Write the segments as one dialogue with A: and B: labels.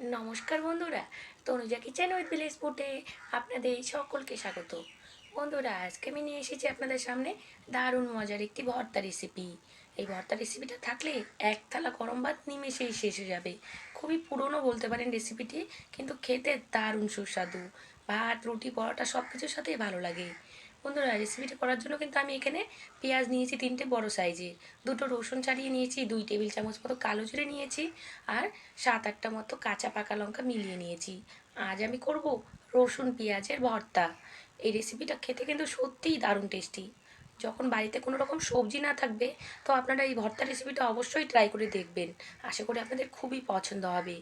A: নমস্কার বন্ধুরা, Tanuja kitchen with village ফুটে আপনাদের সকলকে স্বাগত। বন্ধুরা, আজকে আমি নিয়ে এসেছি আপনাদের সামনে দারুণ মজার একটি ভর্তা রেসিপি এই ভর্তা রেসিপিটা থাকলে এক থালা গরম ভাত নিমেষেই শেষ হয়ে যাবে। খুবই পুরনো বলতে পারেন রেসিপিটি কিন্তু খেতে দারুণ সুস্বাদু। ভাত, রুটি, পরোটা সব কিছুর সাথেই ভালো লাগে। বন্ধুরা রেসিপিটা করার জন্য কিন্তু আমি এখানে পেঁয়াজ নিয়েছি তিনটে বড় সাইজের। দুটো রসুন ছাড়িয়ে নিয়েছি, দুই টেবিল চামচ মতো কালো জিরে নিয়েছি আর সাত আটটা মতো কাঁচা পাকা লঙ্কা মিলিয়ে নিয়েছি। আজ আমি করব রসুন পেঁয়াজের ভর্তা। এই রেসিপিটা খেতে কিন্তু সত্যিই দারুণ টেস্টি যখন বাড়িতে কোনো রকম সবজি না থাকবে, তো আপনারা এই ভর্তা রেসিপিটা অবশ্যই ট্রাই করে দেখবেন। আশা করি আপনাদের খুবই পছন্দ হবে।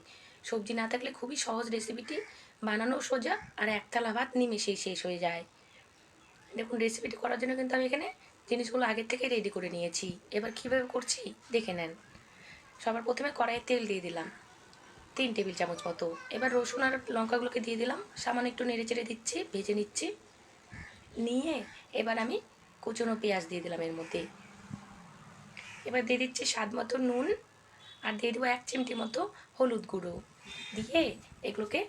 A: সবজি না থাকলে খুবই সহজ রেসিপিটি বানানো সোজা আর এক থালা ভাত নিমেষেই শেষ হয়ে যায়। দেখুন রেসিপিটি করার জন্য কিন্তু আমি এখানে জিনিসগুলো আগের থেকে রেডি করে নিয়েছি। এবার কীভাবে করছি? দেখে নেন। সবার প্রথমে কড়াইয়ে তেল দিয়ে দিলাম। তিন টেবিল চামচ মতো। এবার রসুন আর লঙ্কাগুলোকে দিয়ে দিলাম। সামান্য একটু নেড়ে চেড়ে দিচ্ছি, ভেজে নিচ্ছি। নিয়ে এবার আমি কুচনো পেঁয়াজ দিয়ে দিলাম এর মধ্যে। এবার দিয়ে দিচ্ছি স্বাদ মতো নুন আর দিয়ে দেবো এক চিমটি মতো হলুদ গুঁড়ো। দিয়ে এগুলোকে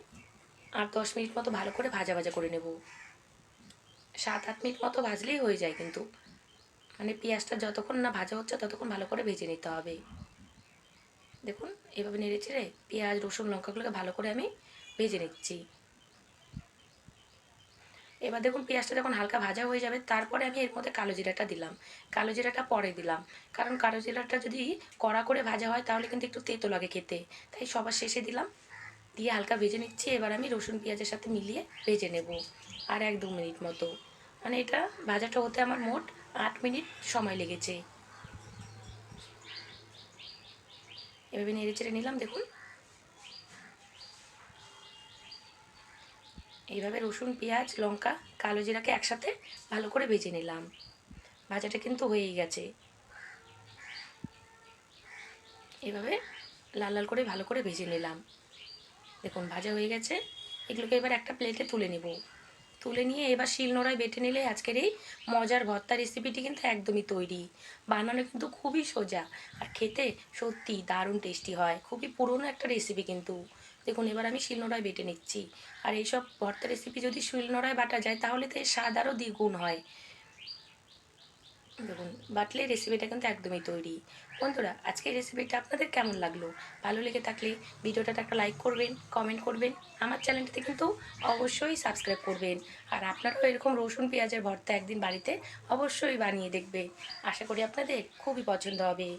A: আর দশ মিনিট মতো ভালো করে ভাজা ভাজা করে নেব। সাত আট মিনিট মতো ভাজলেই হয়ে যায় কিন্তু। মানে পেঁয়াজটা যতক্ষণ না ভাজা হচ্ছে ততক্ষণ ভালো করে ভেজে নিতে হবে। দেখুন, এভাবে নেড়ে চেড়ে পেঁয়াজ, রসুন, লঙ্কাগুলোকে ভালো করে আমি ভেজে নিচ্ছি। এবার দেখুন, পেঁয়াজটা যখন হালকা ভাজা হয়ে যাবে, তারপরে আমি এর মধ্যে কালো জিরাটা দিলাম। কালো জিরাটা পরে দিলাম। কারণ কালো জিরাটা যদি কড়া করে ভাজা হয়, তাহলে কিন্তু একটু তেতো লাগে খেতে। তাই সবার শেষে দিলাম। দিয়ে হালকা ভেজে নিচ্ছি। এবার আমি রসুন, পেঁয়াজের সাথে মিলিয়ে ভেজে নেব। আর এক দু মিনিট মতো। মানে এটা ভাজাটা হতে আমার মোট আট মিনিট সময় লেগেছে। এভাবে নেড়ে চেড়ে নিলাম, দেখুন। এইভাবে রসুন, পেঁয়াজ, লঙ্কা, কালো জিরাকে একসাথে ভালো করে ভেজে নিলাম। ভাজাটা কিন্তু হয়েই গেছে। এভাবে লাল লাল করে ভালো করে ভেজে নিলাম। দেখুন, ভাজা হয়ে গেছে। এগুলোকে এবার একটা প্লেটে তুলে নেব। তুলে নিয়ে এবার শিলনোড়ায় বেটে নিলে আজকের এই মজার ভর্তা রেসিপিটি কিন্তু একদমই তৈরি। বানানো কিন্তু খুবই সোজা আর খেতে সত্যি দারুণ টেস্টি হয়। খুবই পুরনো একটা রেসিপি কিন্তু। দেখুন, এবার আমি শিলনোড়ায় বেটে নিচ্ছি। আর এইসব ভর্তা রেসিপি যদি শিলনোড়ায় বাটা যায়, তাহলে তো এর স্বাদ আরও দ্বিগুণ হয়। দেখুন, বাটলে রেসিপিটা কিন্তু একদমই তৈরি। বন্ধুরা, আজকের রেসিপিটা আপনাদের কেমন লাগল? ভালো লেগে থাকলে ভিডিওটাতে একটা লাইক করবেন কমেন্ট করবেন। আমার চ্যানেলটাতে কিন্তু অবশ্যই সাবস্ক্রাইব করবেন। আর আপনারাও এরকম রসুন, পেঁয়াজের ভর্তা একদিন বাড়িতে অবশ্যই বানিয়ে দেখবে। আশা করি আপনাদের খুবই পছন্দ হবে।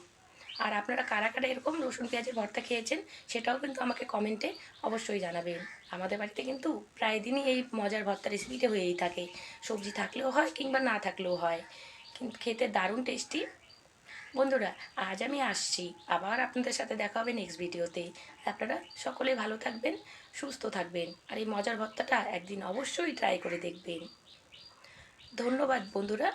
A: আর আপনারা কারা কারা এরকম রসুন, পেঁয়াজের ভর্তা খেয়েছেন, সেটাও কিন্তু আমাকে কমেন্টে অবশ্যই জানাবেন। আমাদের বাড়িতে কিন্তু প্রায় দিনই এই মজার ভর্তা রেসিপিটা হয়েই থাকে। সবজি থাকলেও হয় কিংবা না থাকলেও হয়। কিন্তু খেতে দারুণ টেস্টি বন্ধুরা, আজ আমি আসছি। আবার আপনাদের সাথে দেখা হবে নেক্সট ভিডিওতে আপনারা সকলে ভালো থাকবেন, সুস্থ থাকবেন, আর এই মজার ভত্তাটা একদিন অবশ্যই ট্রাই করে দেখবেন। ধন্যবাদ বন্ধুরা।